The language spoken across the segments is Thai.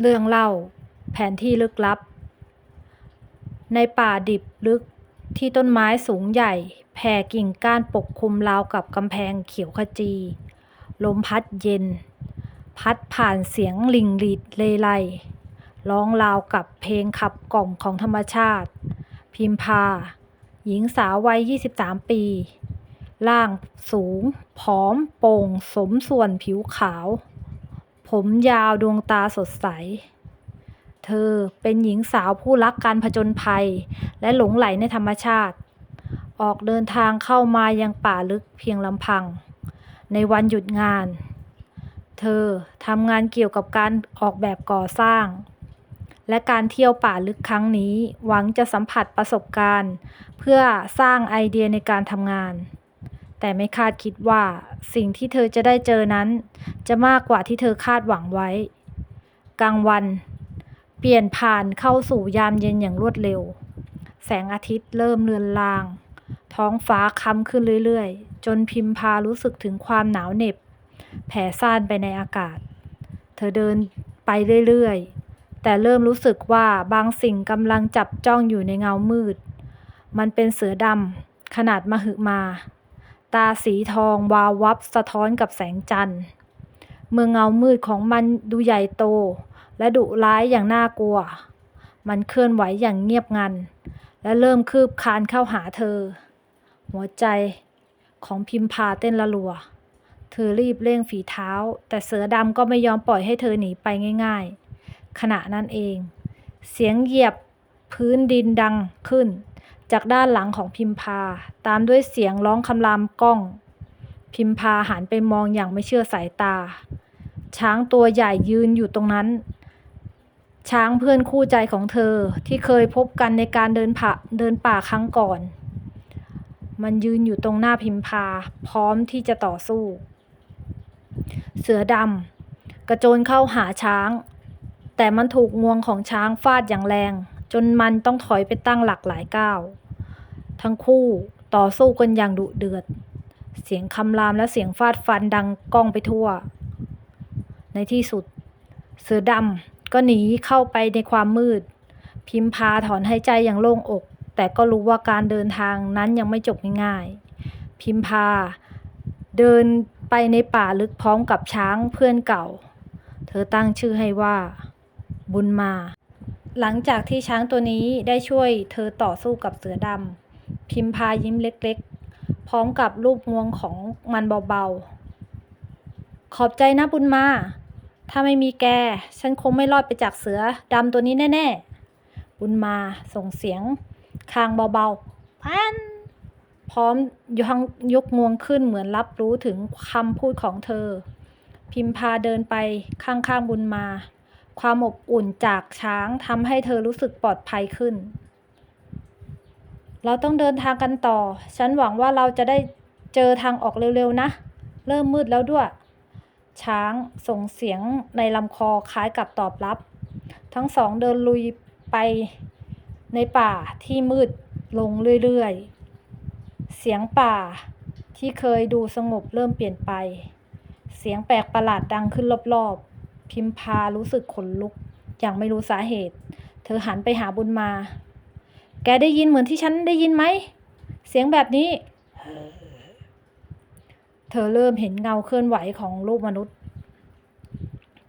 เรื่องเล่า แผนที่ลึกลับ ในป่าดิบลึกที่ต้นไม้สูงใหญ่ แผ่กิ่งก้านปกคลุมราวกับกำแพงเขียวขจี ลมพัดเย็น พัดผ่านเสียงลิงหลีดเลไลร้องราวกับเพลงขับกล่อมของธรรมชาติ พิมพา หญิงสาววัย 23 ปี ร่างสูง ผอม โปร่ง สมส่วนผิวขาว ผมยาวดวงตาสดใส เธอเป็นหญิงสาวผู้รักการผจญภัย และหลงใหลในธรรมชาติ ออกเดินทางเข้ามายังป่าลึกเพียงลำพัง ในวันหยุดงาน เธอทำงานเกี่ยวกับการออกแบบก่อสร้าง และการเที่ยวป่าลึกครั้งนี้ หวังจะสัมผัสประสบการณ์ เพื่อสร้างไอเดียในการทำงาน แต่ไม่คาดคิดว่าสิ่งที่เธอจะได้เจอนั้น จะมากกว่าที่เธอคาดหวังไว้ กลางวัน เปลี่ยนผ่านเข้าสู่ยามเย็นอย่างรวดเร็ว แสงอาทิตย์เริ่มเลือนลาง ท้องฟ้าค้ำขึ้นเรื่อยๆ จนพิมพารู้สึกถึงความหนาวเหน็บ แผ่ซ่านไปในอากาศ เธอเดินไปเรื่อยๆ แต่เริ่มรู้สึกว่าบางสิ่งกำลังจับจ้องอยู่ในเงามืด มันเป็นเสือดำขนาดมหึมา ตาสีทองวาววับสะท้อนกับแสงจันทร์ เมื่อเงามืดของมันดูใหญ่โต และดุร้ายอย่างน่ากลัว มันเคลื่อนไหวอย่างเงียบงัน และเริ่มคืบคานเข้าหาเธอ หัวใจของพิมพาเต้นระรัว เธอรีบเร่งฝีเท้า แต่เสือดำก็ไม่ยอมปล่อยให้เธอหนีไปง่าย ๆ ขณะนั้นเอง เสียงเหยียบพื้นดินดังขึ้น จากด้านหลังของพิมพา ตามด้วยเสียงร้องคำรามก้อง พิมพาหันไปมองอย่างไม่เชื่อสายตา ช้างตัวใหญ่ยืนอยู่ตรงนั้น ช้างเพื่อนคู่ใจของเธอที่เคยพบกันในการเดินผ่าเดินป่าครั้งก่อน มันยืนอยู่ตรงหน้าพิมพา พร้อมที่จะต่อสู้ เสือดำกระโจนเข้าหาช้าง แต่มันถูกงวงของช้างฟาดอย่างแรงจนมันต้องถอยไปตั้งหลักหลายก้าว ทั้งคู่ต่อสู้กันอย่างดุเดือด เสียงคำรามและเสียงฟาดฟันดังก้องไปทั่ว ในที่สุด เสือดำก็หนีเข้าไปในความมืด พิมพาถอนหายใจอย่างโล่งอก แต่ก็รู้ว่าการเดินทางนั้นยังไม่จบง่ายๆ พิมพา เดินไปในป่าลึกพร้อมกับช้างเพื่อนเก่า เธอตั้งชื่อให้ว่า บุญมา หลังจากที่ช้างตัวนี้ได้ช่วยเธอต่อสู้กับเสือดำ พิมพายิ้มเล็กๆ พร้อมกับรูปงวงของมันเบาๆ ขอบใจนะบุญมา ถ้าไม่มีแก ฉันคงไม่รอดไปจากเสือดำตัวนี้แน่ๆ บุญมาส่งเสียงคางเบาๆ พัน พร้อมยังยกงวงขึ้นเหมือนรับรู้ถึงคำพูดของเธอ พิมพาเดินไปข้างๆบุญมา ความอบอุ่นจากช้างทำให้เธอรู้สึกปลอดภัยขึ้น เราต้องเดินทางกันต่อ ฉันหวังว่าเราจะได้เจอทางออกเร็วๆนะ เริ่มมืดแล้วด้วย ช้างส่งเสียงในลำคอคล้ายกับตอบรับ ทั้งสองเดินลุยไปในป่าที่มืดลงเรื่อยๆ เสียงป่าที่เคยดูสงบเริ่มเปลี่ยนไป เสียงแปลกประหลาดดังขึ้นรอบๆ พิมพารู้สึกขนลุกอย่างไม่รู้สาเหตุ เธอหันไปหาบุญมา แกได้ยินเหมือนที่ฉันได้ยินไหม เสียงแบบนี้ เธอเริ่มเห็นเงาเคลื่อนไหวของรูปมนุษย์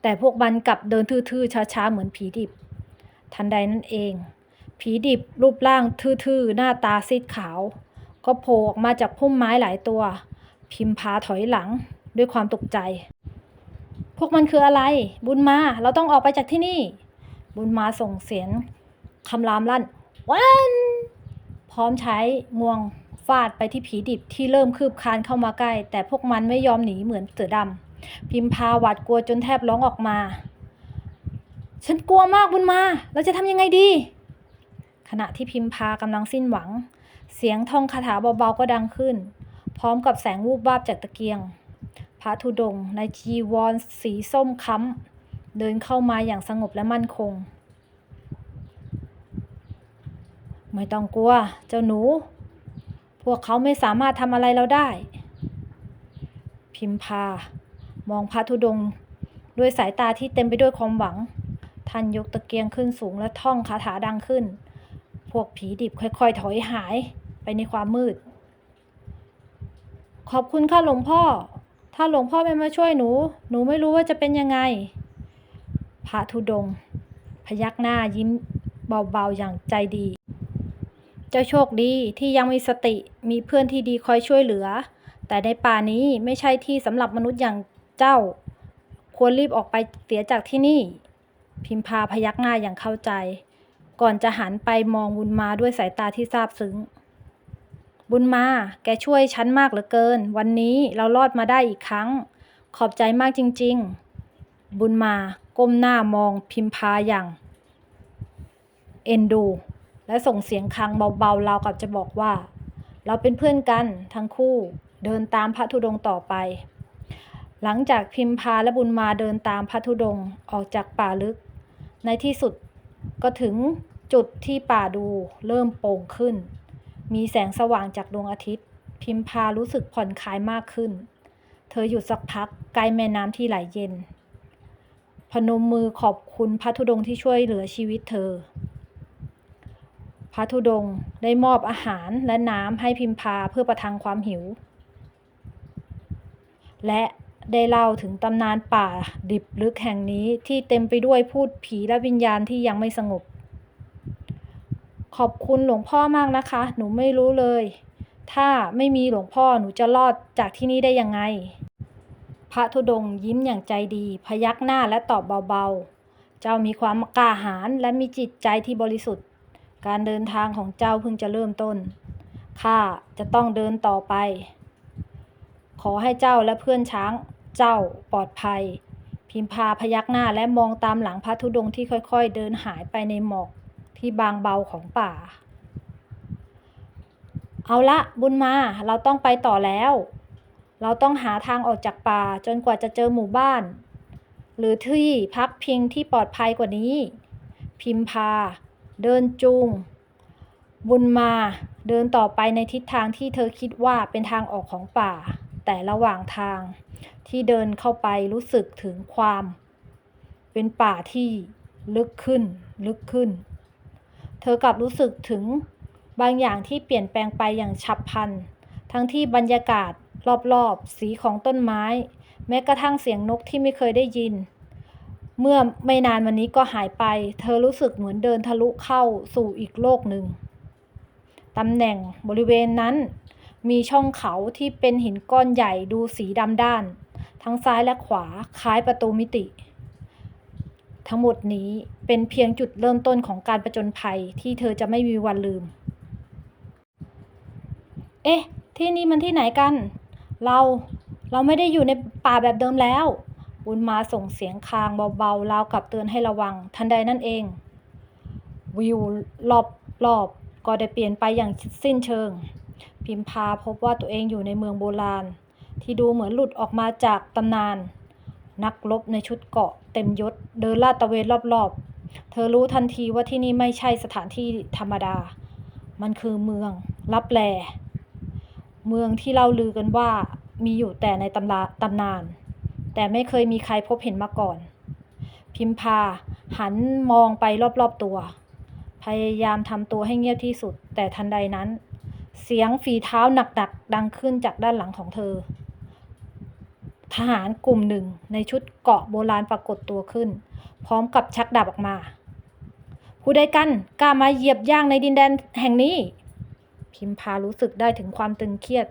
แต่พวกมันกลับเดินทื่อๆช้าๆเหมือนผีดิบ ทันใดนั่นเอง ผีดิบรูปร่างทื่อๆ หน้าตาซีดขาว ก็โผล่ออกมาจากพุ่มไม้หลายตัว พิมพาถอยหลังด้วยความตกใจ พวกมันคืออะไร บุญมา เราต้องออกไปจากที่นี่ บุญมาส่งเสียงคำรามลั่น วันพร้อมใช้งวงฟาดไปที่ผีดิบที่เริ่มคืบคานเข้ามาใกล้ แต่พวกมันไม่ยอมหนีเหมือนเสือดำพิมพาหวาดกลัวจนแทบร้องออกมา ฉันกลัวมากบุญมา เราจะทำยังไงดี ขณะที่พิมพากำลังสิ้นหวัง เสียงท่องคาถาเบาๆก็ดังขึ้น พร้อมกับแสงวูบวาบจากตะเกียง พระธุดงค์ในจีวรสีส้มค้ำเดินเข้ามาอย่างสงบและมั่นคง ไม่ต้องกลัว เจ้าหนู พวกเขาไม่สามารถทำอะไรเราได้ พิมพามองพระธุดงด้วยสายตาที่เต็มไปด้วยความหวัง ท่านยกตะเกียงขึ้นสูงและท่องคาถาดังขึ้น พวกผีดิบค่อยๆ ถอยหายไปในความมืด ขอบคุณค่ะหลวงพ่อ ถ้าหลวงพ่อไม่มาช่วยหนู หนูไม่รู้ว่าจะเป็นยังไง พระธุดง พยักหน้ายิ้มเบาๆอย่างใจดี จ้าโชคดีที่ยังมีสติมีเพื่อนที่ดีคอยช่วยเหลือ แต่ในป่านี้ไม่ใช่ที่สำหรับมนุษย์อย่างเจ้า ควรรีบออกไปเสียจากที่นี่ พิมพาพยักหน้าอย่างเข้าใจ ก่อนจะหันไปมองบุญมาด้วยสายตาที่ซาบซึ้ง บุญมา แกช่วยฉันมากเหลือเกิน วันนี้เรารอดมาได้อีกครั้ง ขอบใจมากจริง ๆ บุญมาก้มหน้ามองพิมพาอย่าง เอ็นดู และส่งเสียงคางเบาๆราวกับจะบอกว่า เราเป็นเพื่อนกันทั้งคู่เดินตามพระธุดงต่อไป หลังจากพิมพาและบุญมาเดินตามพระธุดงออกจากป่าลึก ในที่สุดก็ถึงจุดที่ป่าดูเริ่มโป่งขึ้น มีแสงสว่างจากดวงอาทิตย์ พิมพารู้สึกผ่อนคลายมากขึ้น เธอหยุดสักพักใกล้แม่น้ำที่ไหลเย็น พนมมือขอบคุณพระธุดงที่ช่วยเหลือชีวิตเธอ พระธุดงได้มอบอาหารและน้ำให้พิมพาเพื่อประทังความหิว และได้เล่าถึงตำนานป่าดิบลึกแห่งนี้ที่เต็มไปด้วยพูดผีและวิญญาณที่ยังไม่สงบ ขอบคุณหลวงพ่อมากนะคะ หนูไม่รู้เลย ถ้าไม่มีหลวงพ่อหนูจะรอดจากที่นี่ได้ยังไง พระธุดงยิ้มอย่างใจดี พยักหน้าและตอบเบาๆ เจ้ามีความกล้าหาญและมีจิตใจที่บริสุทธิ์ การเดินทางของเจ้าเพิ่งจะเริ่มต้น ข้าจะต้องเดินต่อไป ขอให้เจ้าและเพื่อนช้าง เจ้าปลอดภัย พิมพาพยักหน้าและมองตามหลังพระธุดงค์ที่ค่อยๆ เดินหายไปในหมอกที่บางเบาของป่า เอาละบุญมาเราต้องไปต่อแล้ว เราต้องหาทางออกจากป่าจนกว่าจะเจอหมู่บ้าน หรือที่พักพิงที่ปลอดภัยกว่านี้ พิมพา เดินจูง บุญมา เดินต่อไปในทิศทางที่เธอคิดว่าเป็นทางออกของป่า แต่ระหว่างทางที่เดินเข้าไปรู้สึกถึงความ เป็นป่าที่ลึกขึ้น ลึกขึ้น เธอกลับรู้สึกถึงบางอย่างที่เปลี่ยนแปลงไปอย่างฉับพลัน ทั้งที่บรรยากาศรอบๆ สีของต้นไม้ แม้กระทั่งเสียงนกที่ไม่เคยได้ยิน เมื่อไม่นานวันนี้ก็หายไป เธอรู้สึกเหมือนเดินทะลุเข้าสู่อีกโลกหนึ่งตำแหน่งบริเวณนั้นมีช่องเขาที่เป็นหินก้อนใหญ่ดูสีดำด้าน ทั้งซ้ายและขวาคล้ายประตูมิติ ทั้งหมดนี้เป็นเพียงจุดเริ่มต้นของการประจนภัยที่เธอจะไม่มีวันลืม เอ๊ะ ที่นี่มันที่ไหนกัน เราเราไม่ได้อยู่ในป่าแบบเดิมแล้ว บุญมาส่งเสียงคางเบาๆราวกับเตือนให้ระวัง ทันใดนั่นเอง วิวรอบรอบก็ได้เปลี่ยนไปอย่างสิ้นเชิง พิมพาพบว่าตัวเองอยู่ในเมืองโบราณ ที่ดูเหมือนหลุดออกมาจากตำนาน นักรบในชุดเกราะเต็มยศ เดินลาดตระเวนรอบๆ เธอรู้ทันทีว่าที่นี่ไม่ใช่สถานที่ธรรมดา มันคือเมืองลับแลเมืองที่เล่าลือกันว่ามีอยู่แต่ในตำราตำนาน แต่ไม่เคยมีใครพบเห็นมาก่อน พิมพาหันมองไปรอบๆตัว พยายามทำตัวให้เงียบที่สุด แต่ทันใดนั้น เสียงฝีเท้าหนักๆดังขึ้นจากด้านหลังของเธอ ทหารกลุ่มหนึ่งในชุดเกราะโบราณปรากฏตัวขึ้น พร้อมกับชักดาบออกมาผู้ใดกันกล้ามาเหยียบย่างในดินแดนแห่งนี้ พิมพารู้สึกได้ถึงความตึงเครียด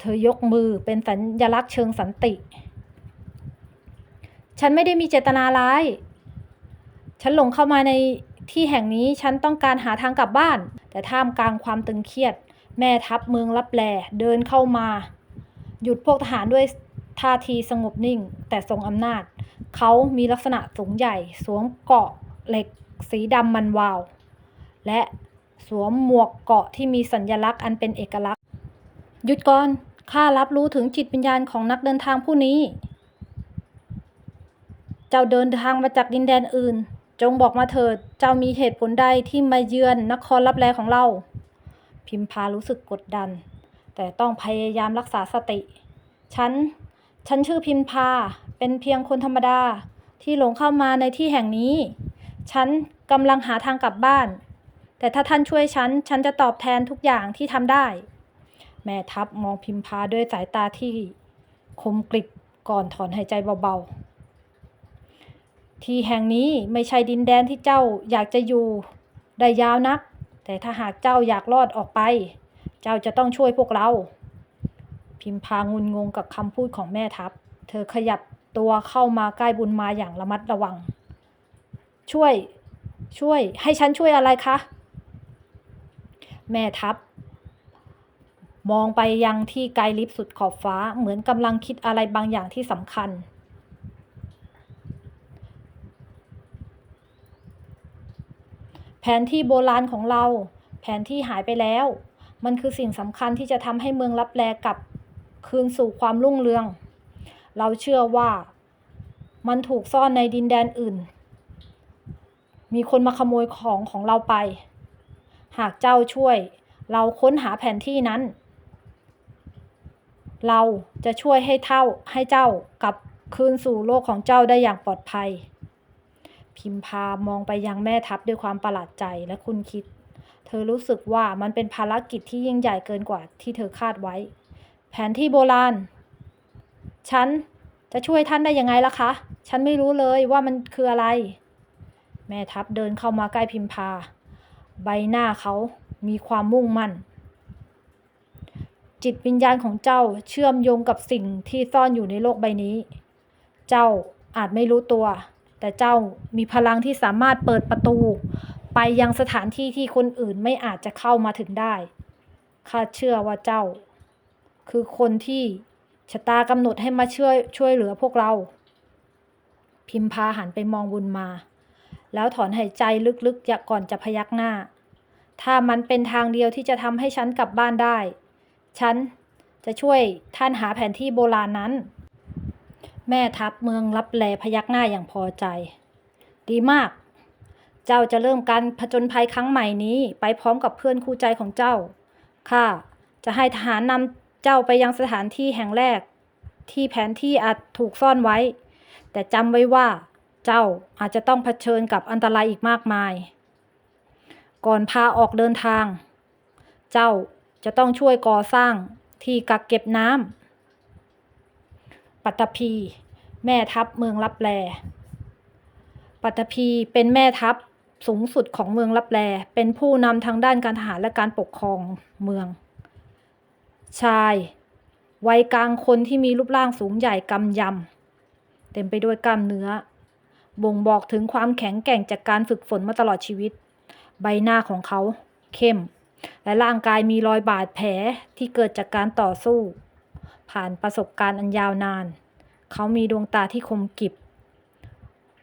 เธอยกมือเป็นสัญลักษณ์เชิงสันติ ฉันไม่ได้มีเจตนาร้าย ฉันหลงเข้ามาในที่แห่งนี้ฉันต้องการหาทางกลับบ้าน แต่ท่ามกลางความตึงเครียด แม่ทัพเมืองลับแลเดินเข้ามา หยุดพวกทหารด้วยท่าทีสงบนิ่ง แต่ทรงอำนาจ เขามีลักษณะสูงใหญ่สวมเกาะเหล็กสีดำมันวาว และสวมหมวกเกาะที่มีสัญลักษณ์อันเป็นเอกลักษณ์ หยุดก่อนข้ารับรู้ถึงจิตวิญญาณของนักเดินทางผู้นี้ เจ้าเดินทางมาจากดินแดนอื่น จงบอกมาเถิด เจ้ามีเหตุผลใดที่มาเยือนนครลับแลของเรา พิมพารู้สึกกดดัน แต่ต้องพยายามรักษาสติ ฉัน ฉันชื่อพิมพา เป็นเพียงคนธรรมดาที่หลงเข้ามาในที่แห่งนี้ ฉันกำลังหาทางกลับบ้าน แต่ถ้าท่านช่วยฉัน ฉันจะตอบแทนทุกอย่างที่ทำได้ แม่ทัพมองพิมพาด้วยสายตาที่คมกริบก่อนถอนหายใจเบาๆ ที่แห่งนี้ไม่ใช่ดินแดนที่เจ้าอยากจะอยู่ได้ยาวนัก แต่ถ้าหากเจ้าอยากรอดออกไป เจ้าจะต้องช่วยพวกเรา พิมพางุนงงกับคำพูดของแม่ทัพ เธอขยับตัวเข้ามาใกล้บุญมาอย่างระมัดระวัง ช่วย ช่วย ให้ฉันช่วยอะไรคะ แม่ทัพ มองไปยังที่ไกลลิฟสุดขอบฟ้าเหมือนกำลังคิดอะไรบางอย่างที่สำคัญ แผนที่โบราณของเรา แผนที่หายไปแล้ว มันคือสิ่งสำคัญที่จะทำให้เมืองลับแลกลับคืนสู่ความรุ่งเรือง เราเชื่อว่า มันถูกซ่อนในดินแดนอื่น มีคนมาขโมยของของเราไป หากเจ้าช่วย เราค้นหาแผนที่นั้น เราจะช่วยให้เท่าให้เจ้ากลับคืนสู่โลกของเจ้าได้อย่างปลอดภัย พิมพามองไปยังแม่ทัพด้วยความประหลาดใจและคุณคิด เธอรู้สึกว่ามันเป็นภารกิจที่ยิ่งใหญ่เกินกว่าที่เธอคาดไว้ แผนที่โบราณ ฉันจะช่วยท่านได้ยังไงล่ะคะ ฉันไม่รู้เลยว่ามันคืออะไร แม่ทัพเดินเข้ามาใกล้พิมพา ใบหน้าเขามีความมุ่งมั่น จิตวิญญาณของเจ้าเชื่อมโยงกับสิ่งที่ซ่อนอยู่ในโลกใบนี้ เจ้าอาจไม่รู้ตัว แต่เจ้ามีพลังที่สามารถเปิดประตู ไปยังสถานที่ที่คนอื่นไม่อาจจะเข้ามาถึงได้ ข้าเชื่อว่าเจ้า คือคนที่ชะตากำหนดให้มาช่วยช่วยเหลือพวกเรา พิมพาหันไปมองบุญมา แล้วถอนหายใจลึกๆ อย่าก่อนจะพยักหน้า ถ้ามันเป็นทางเดียวที่จะทำให้ฉันกลับบ้านได้ ฉันจะช่วยท่านหาแผนที่โบราณนั้น แม่ทัพเมืองรับแลพยักหน้าอย่างพอใจ ดีมาก เจ้าจะเริ่มการผจญภัยครั้งใหม่นี้ไปพร้อมกับเพื่อนคู่ใจของเจ้า ข้าจะให้ทหารนำเจ้าไปยังสถานที่แห่งแรก ที่แผนที่อาจถูกซ่อนไว้ แต่จำไว้ว่า เจ้าอาจจะต้องเผชิญกับอันตรายอีกมากมาย ก่อนพาออกเดินทาง เจ้าจะต้องช่วยก่อสร้างที่กักเก็บน้ำ ปัตตภีแม่ทัพเมืองลับแล ปัตตภีเป็นแม่ทัพสูงสุดของเมืองลับแล เป็นผู้นำทางด้านการทหารและการปกครองเมือง ชายวัยกลางคนที่มีรูปร่างสูงใหญ่กำยำ เต็มไปด้วยกล้ามเนื้อ บ่งบอกถึงความแข็งแกร่งจากการฝึกฝนมาตลอดชีวิต ใบหน้าของเขาเข้ม และร่างกายมีรอยบาดแผลที่เกิดจากการต่อสู้ ผ่านประสบการณ์อันยาวนาน เขามีดวงตาที่คมกริบ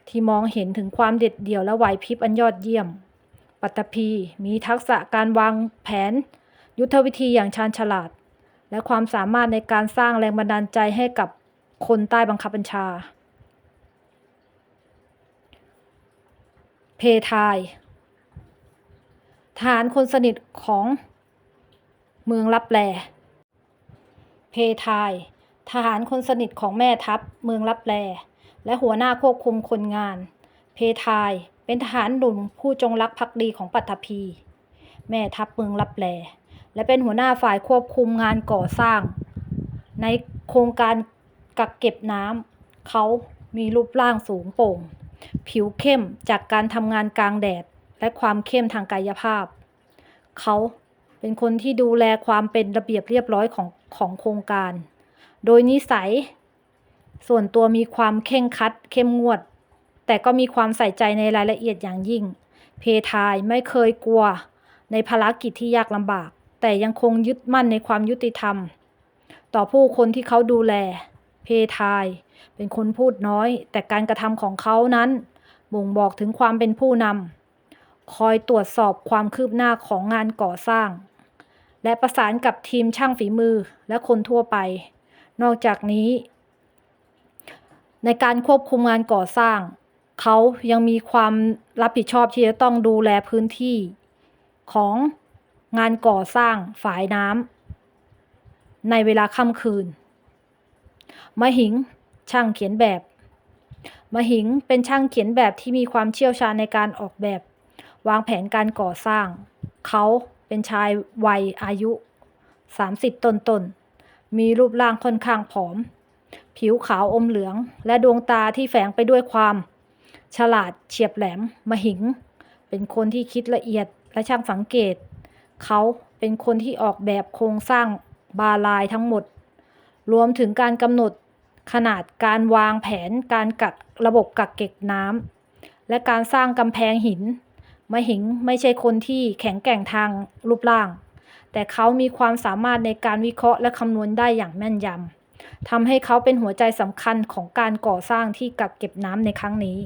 ที่มองเห็นถึงความเด็ดเดี่ยวและไหวพริบอันยอดเยี่ยม ปัตตภีมีทักษะการวางแผน ยุทธวิธีอย่างชาญฉลาด และความสามารถในการสร้างแรงบันดาลใจให้กับคนใต้บังคับบัญชา เพทายทหารคนสนิทของเมืองลับแล เพทาย ทหารคนสนิทของแม่ทัพเมืองลับแล และหัวหน้าควบคุมคนงาน เพทาย เป็นทหารหนุ่มผู้จงรักภักดีของปัตภี แม่ทัพเมืองลับแล และเป็นหัวหน้าฝ่ายควบคุมงานก่อสร้าง ในโครงการกักเก็บน้ำเขามีรูปร่างสูงโป่ง ผิวเข้มจากการทำงานกลางแดด และความเข้มทางกายภาพ เขา เป็นคนที่ดูแลความเป็นระเบียบเรียบร้อยของของโครงการ โดยนิสัย ส่วนตัวมีความเข่งคัด เข้มงวด แต่ก็มีความใส่ใจในรายละเอียดอย่างยิ่ง เพทายไม่เคยกลัว ในภารกิจที่ยากลำบาก แต่ยังคงยึดมั่นในความยุติธรรม ต่อผู้คนที่เขาดูแล เพทาย เป็นคนพูดน้อย แต่การกระทำของเขานั้นบ่งบอกถึงความเป็นผู้นำคอยตรวจสอบความคืบหน้าของงานก่อสร้าง และประสานกับทีมช่างฝีมือและคนทั่วไป นอกจากนี้ ในการควบคุมงานก่อสร้าง เขายังมีความรับผิดชอบที่จะต้องดูแลพื้นที่ ของงานก่อสร้างฝายน้ำในเวลาค่ำคืน มหิงช่างเขียนแบบ มหิงเป็นช่างเขียนแบบที่มีความเชี่ยวชาญในการออกแบบ วางแผนการก่อสร้าง เขา เป็นชายวัยอายุ 30 ต้นๆมีรูปร่างค่อนข้างผอม ผิวขาวอมเหลือง และดวงตาที่แฝงไปด้วยความ ฉลาดเฉียบแหลมมหิง เป็นคนที่คิดละเอียดและช่างสังเกต เขาเป็นคนที่ออกแบบโครงสร้างบาลายทั้งหมด รวมถึงการกำหนดขนาดการวางแผนการกักระบบกักเก็บน้ำและการสร้างกำแพงหิน มหิงไม่ใช่คนที่แข็งแกร่งทางรูปร่าง แต่เขามีความสามารถในการวิเคราะห์และคำนวณได้อย่างแม่นยำทำให้เขาเป็นหัวใจสำคัญของการก่อสร้างที่กักเก็บน้ำในครั้งนี้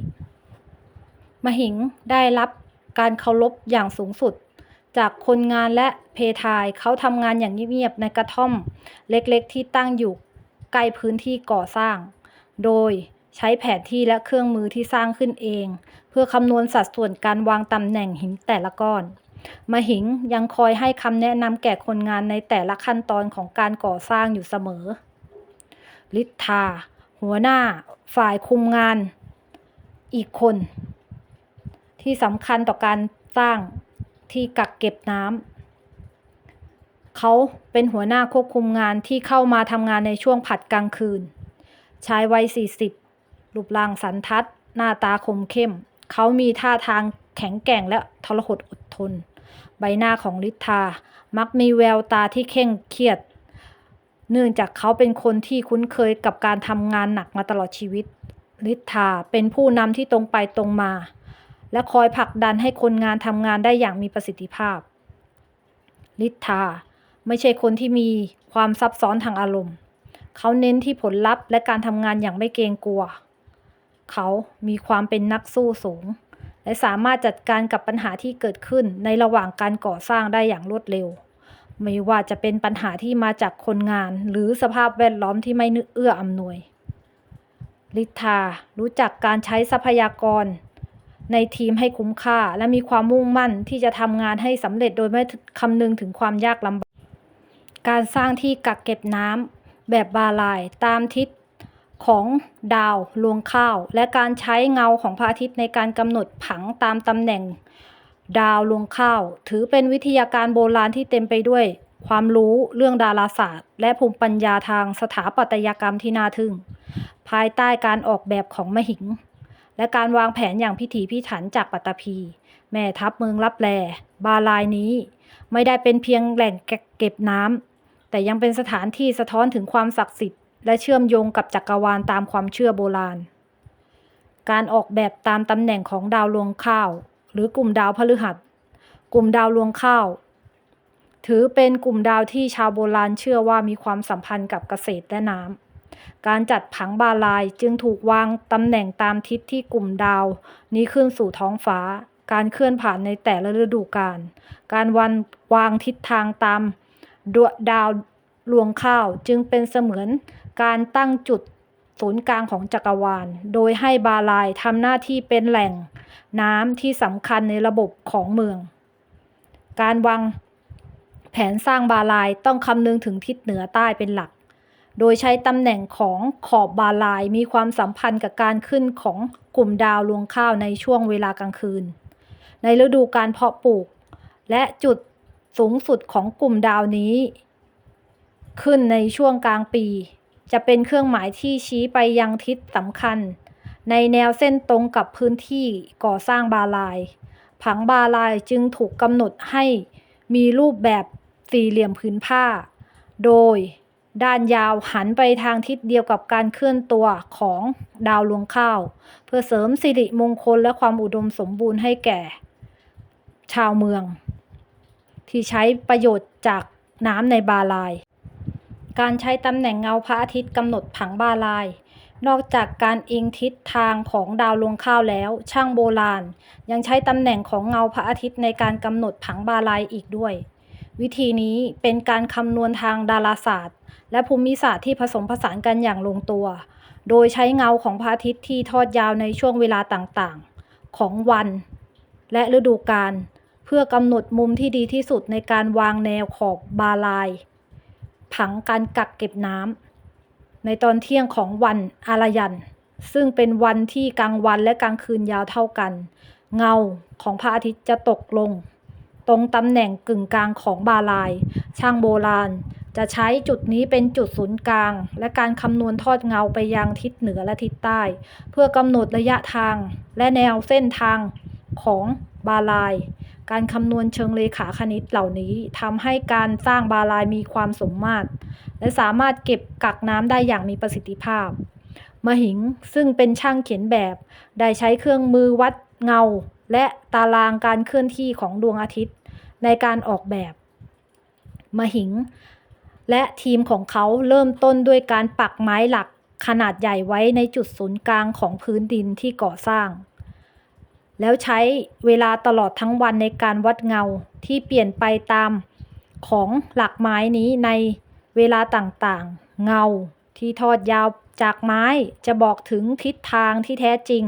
มหิงได้รับการเคารพอย่างสูงสุด จากคนงานและเพทายเขาทำงานอย่างเงียบๆในกระท่อม เล็กๆที่ตั้งอยู่ใกล้พื้นที่ก่อสร้าง โดย ใช้แผนที่และเครื่องมือที่สร้างขึ้นเอง เพื่อคำนวณสัดส่วนการวางตำแหน่งหินแต่ละก้อนมหิงยังคอยให้คำแนะนำแก่คนงานในแต่ละขั้นตอนของการก่อสร้างอยู่เสมอ ลิทธา หัวหน้า ฝ่ายคุมงาน อีกคน ที่สำคัญต่อการสร้างที่กักเก็บน้ำเขาเป็นหัวหน้าควบคุมงานที่เข้ามาทำงานในช่วงผัดกลางคืน ชายวัย 40 รูปร่างสันทัด หน้าตาคมเข้ม เขามีท่าทางแข็งแกร่งและทรหดอดทน ใบหน้าของลิทธามักมีแววตาที่เคร่งเครียด เนื่องจากเขาเป็นคนที่คุ้นเคยกับการทำงานหนักมาตลอดชีวิต ลิทธาเป็นผู้นำที่ตรงไปตรงมา และคอยผลักดันให้คนงานทำงานได้อย่างมีประสิทธิภาพ ลิทธาไม่ใช่คนที่มีความซับซ้อนทางอารมณ์ เขาเน้นที่ผลลัพธ์และการทำงานอย่างไม่เกรงกลัว เขามีความเป็นนักสู้สูง และสามารถจัดการกับปัญหาที่เกิดขึ้นในระหว่างการก่อสร้างได้อย่างรวดเร็ว ไม่ว่าจะเป็นปัญหาที่มาจากคนงานหรือสภาพแวดล้อมที่ไม่เอื้ออำนวยลิทารู้จักการใช้ทรัพยากร ในทีมให้คุ้มค่า และมีความมุ่งมั่นที่จะทำงานให้สำเร็จโดยไม่คำนึงถึงความยากลำบาก การสร้างที่กักเก็บน้ำแบบบาลายตามทิศ ของดาวรวงข้าว และการใช้เงาของพระอาทิตย์ในการกำหนดผังตามตำแหน่ง ดาวรวงข้าว ถือเป็นวิทยาการโบราณที่เต็มไปด้วย ความรู้เรื่องดาราศาสตร์ และภูมิปัญญาทางสถาปัตยกรรมที่น่าทึ่ง ภายใต้การออกแบบของมหิง และการวางแผนอย่างพิถีพิถันจากปัตตภีแม่ทัพเมืองรับแลบาลายนี้ ไม่ได้เป็นเพียงแหล่งเก็บน้ำแต่ยังเป็นสถานที่สะท้อนถึงความศักดิ์สิทธิ์ และเชื่อมโยงกับจักรวาลตามความเชื่อโบราณ การออกแบบตามตำแหน่งของดาวรวงข้าว หรือกลุ่มดาวพฤหัส กลุ่มดาวรวงข้าว ถือเป็นกลุ่มดาวที่ชาวโบราณเชื่อว่ามีความสัมพันธ์กับเกษตรและน้ำการจัดผังบาลายจึงถูกวางตำแหน่งตามทิศที่กลุ่มดาว นี้ขึ้นสู่ท้องฟ้า การเคลื่อนผ่านในแต่ละฤดูกาล การวันวางทิศทางตามดวดาวรวงข้าวจึงเป็นเสมือน การตั้งจุดศูนย์กลางของจักรวาล โดยให้บาลายทำหน้าที่เป็นแหล่งน้ำที่สำคัญในระบบของเมือง การวางแผนสร้างบาลายต้องคำนึงถึงทิศเหนือใต้เป็นหลัก โดยใช้ตำแหน่งของขอบบาลายมีความสัมพันธ์กับการขึ้นของกลุ่มดาวรวงข้าวในช่วงเวลากลางคืน ในฤดูการเพาะปลูก และจุดสูงสุดของกลุ่มดาวนี้ ขึ้นในช่วงกลางปี จะเป็นเครื่องหมายที่ชี้ไปยังทิศสำคัญ ในแนวเส้นตรงกับพื้นที่ก่อสร้างบาลาย ผังบาลายจึงถูกกำหนดให้มีรูปแบบสี่เหลี่ยมผืนผ้า โดยด้านยาวหันไปทางทิศเดียวกับการเคลื่อนตัวของดาวรวงข้าว เพื่อเสริมสิริมงคลและความอุดมสมบูรณ์ให้แก่ ชาวเมือง ที่ใช้ประโยชน์จากน้ำในบาลาย การใช้ตำแหน่งเงาพระอาทิตย์กำหนดผังบาลาย นอกจากการอิงทิศทางของดาวรวงข้าวแล้ว ช่างโบราณ ยังใช้ตำแหน่งของเงาพระอาทิตย์ในการกำหนดผังบาลายอีกด้วย วิธีนี้เป็นการคำนวณทางดาราศาสตร์ และภูมิศาสตร์ที่ผสมผสานกันอย่างลงตัว โดยใช้เงาของพระอาทิตย์ที่ทอดยาวในช่วงเวลาต่างๆ ของวัน และฤดูกาลเพื่อกำหนดมุมที่ดีที่สุดในการวางแนวขอบบาลาย ผังการกักเก็บน้ำในตอนเที่ยงของวันอารยัน ซึ่งเป็นวันที่กลางวันและกลางคืนยาวเท่ากัน เงาของพระอาทิตย์จะตกลง ตรงตำแหน่งกึ่งกลางของบาลาย ช่างโบราณ จะใช้จุดนี้เป็นจุดศูนย์กลาง และการคำนวณทอดเงาไปยังทิศเหนือและทิศใต้ เพื่อกำหนดระยะทางและแนวเส้นทาง ของบาลาย การคำนวณเชิงเลขาคณิตเหล่านี้ทำให้การสร้างบาลายมีความสมมาตร และสามารถเก็บกักน้ำได้อย่างมีประสิทธิภาพ มหิงซึ่งเป็นช่างเขียนแบบ ได้ใช้เครื่องมือวัดเงา และตารางการเคลื่อนที่ของดวงอาทิตย์ ในการออกแบบ มหิง และทีมของเขาเริ่มต้นด้วยการปักไม้หลักขนาดใหญ่ไว้ในจุดศูนย์กลางของพื้นดินที่ก่อสร้าง แล้วใช้เวลาตลอดทั้งวันในการวัดเงาที่เปลี่ยนไปตามของหลักไม้นี้ในเวลาต่างๆ เงาที่ทอดยาวจากไม้จะบอกถึงทิศทางที่แท้จริง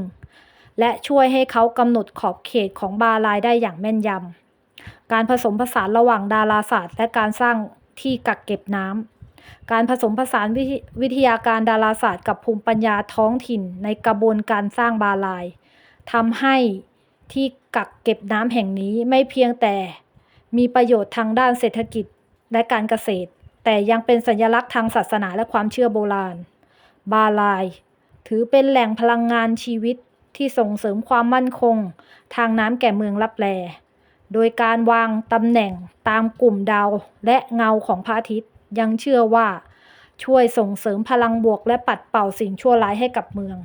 และช่วยให้เขากำหนดขอบเขตของบาลายได้อย่างแม่นยำการผสมผสานระหว่างดาราศาสตร์ และการสร้างที่กักเก็บน้ำการผสมผสานวิทยาการดาราศาสตร์ กับภูมิปัญญาท้องถิ่นในกระบวนการสร้างบาลาย ทำให้ที่กักเก็บน้ำแห่งนี้ไม่เพียงแต่มีประโยชน์ทางด้านเศรษฐกิจและการเกษตร แต่ยังเป็นสัญลักษณ์ทางศาสนาและความเชื่อโบราณ บาลาย ถือเป็นแหล่งพลังงานชีวิตที่ส่งเสริมความมั่นคง ทางน้ำแก่เมืองลับแล โดยการวางตำแหน่งตามกลุ่มดาวและเงาของพระอาทิตย์ยังเชื่อว่า ช่วยส่งเสริมพลังบวกและปัดเป่าสิ่งชั่วร้ายให้กับเมือง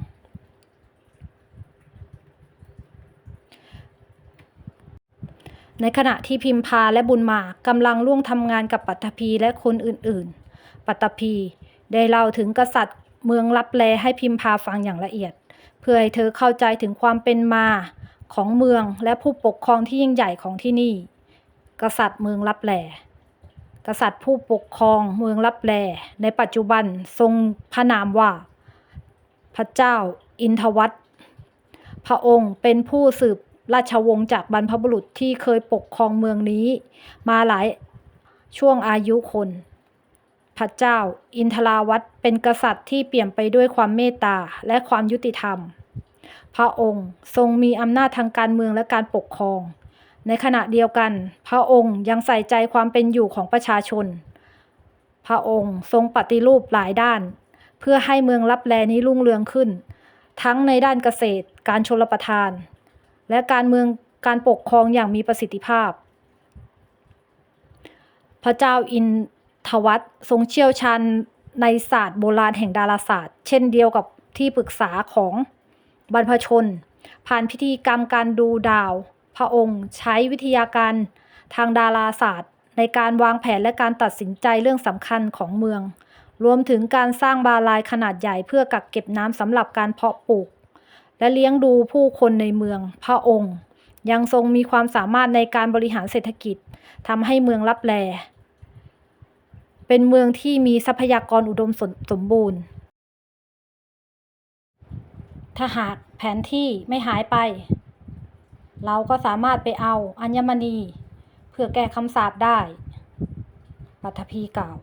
ในขณะที่พิมพาและบุญมากำลังร่วมทำงานกับปัตตภีและคนอื่นๆ ปัตตภีได้เล่าถึงกษัตริย์เมืองลับแลให้พิมพาฟังอย่างละเอียด เพื่อให้เธอเข้าใจถึงความเป็นมาของเมืองและผู้ปกครองที่ยิ่งใหญ่ของที่นี่ กษัตริย์เมืองลับแลกษัตริย์ผู้ปกครองเมืองลับแลในปัจจุบันทรงพระนามว่า พระเจ้าอินทวัตพระองค์เป็นผู้สืบ ราชวงศ์จากบรรพบุรุษที่เคยปกครองเมืองนี้ มาหลายช่วงอายุคน พระเจ้า อินทราวัตเป็นกษัตริย์ที่เปี่ยมไปด้วยความเมตตาและความยุติธรรม พระองค์ทรงมีอำนาจทางการเมืองและการปกครอง ในขณะเดียวกัน พระองค์ยังใส่ใจความเป็นอยู่ของประชาชน พระองค์ทรงปฏิรูปหลายด้าน เพื่อให้เมืองลับแลนี้รุ่งเรืองขึ้น ทั้งในด้านเกษตร การชลประทาน และการเมืองการปกครองอย่างมีประสิทธิภาพ พระเจ้าอินทวัตทรงเชี่ยวชาญในศาสตร์โบราณแห่งดาราศาสตร์ เช่นเดียวกับที่ปรึกษาของบรรพชน ผ่านพิธีกรรมการดูดาว พระองค์ใช้วิทยาการทางดาราศาสตร์ ในการวางแผนและการตัดสินใจเรื่องสำคัญของเมือง รวมถึงการสร้างบาลายขนาดใหญ่เพื่อกักเก็บน้ำสำหรับการเพาะปลูก และเลี้ยงดูผู้คนในเมืองพระองค์ ยังทรงมีความสามารถในการบริหารเศรษฐกิจทำให้เมืองลับแลเป็นเมืองที่มีทรัพยากรอุดมสมสมบูรณ์ ถ้าหากแผนที่ไม่หายไป เราก็สามารถไปเอาอัญมณี เพื่อแก้คำสาปได้ ปัทภีกล่าว